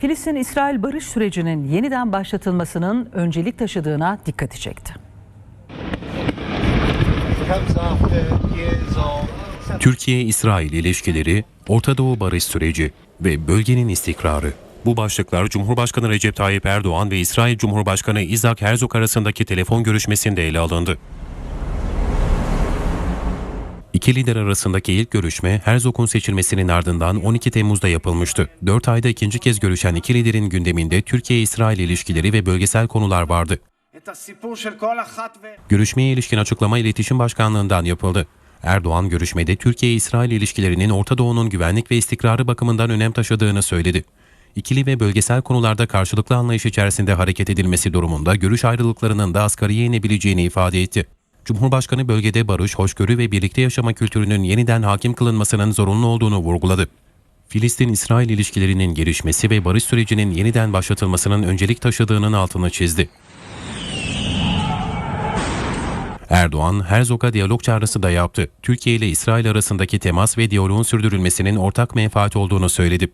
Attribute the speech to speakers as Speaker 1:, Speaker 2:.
Speaker 1: Filistin-İsrail barış sürecinin yeniden başlatılmasının öncelik taşıdığına dikkati çekti.
Speaker 2: Türkiye-İsrail ilişkileri, Orta Doğu barış süreci ve bölgenin istikrarı. Bu başlıklar Cumhurbaşkanı Recep Tayyip Erdoğan ve İsrail Cumhurbaşkanı Isaac Herzog arasındaki telefon görüşmesinde ele alındı. İki lider arasındaki ilk görüşme Herzog'un seçilmesinin ardından 12 Temmuz'da yapılmıştı. 4 ayda ikinci kez görüşen iki liderin gündeminde Türkiye-İsrail ilişkileri ve bölgesel konular vardı. Görüşmeye ilişkin açıklama İletişim Başkanlığından yapıldı. Erdoğan görüşmede Türkiye-İsrail ilişkilerinin Orta Doğu'nun güvenlik ve istikrarı bakımından önem taşıdığını söyledi. İkili ve bölgesel konularda karşılıklı anlayış içerisinde hareket edilmesi durumunda görüş ayrılıklarının da asgariye inebileceğini ifade etti. Cumhurbaşkanı bölgede barış, hoşgörü ve birlikte yaşama kültürünün yeniden hakim kılınmasının zorunlu olduğunu vurguladı. Filistin-İsrail ilişkilerinin gelişmesi ve barış sürecinin yeniden başlatılmasının öncelik taşıdığının altını çizdi. Erdoğan, Herzog'a diyalog çağrısı da yaptı. Türkiye ile İsrail arasındaki temas ve diyaloğun sürdürülmesinin ortak menfaat olduğunu söyledi.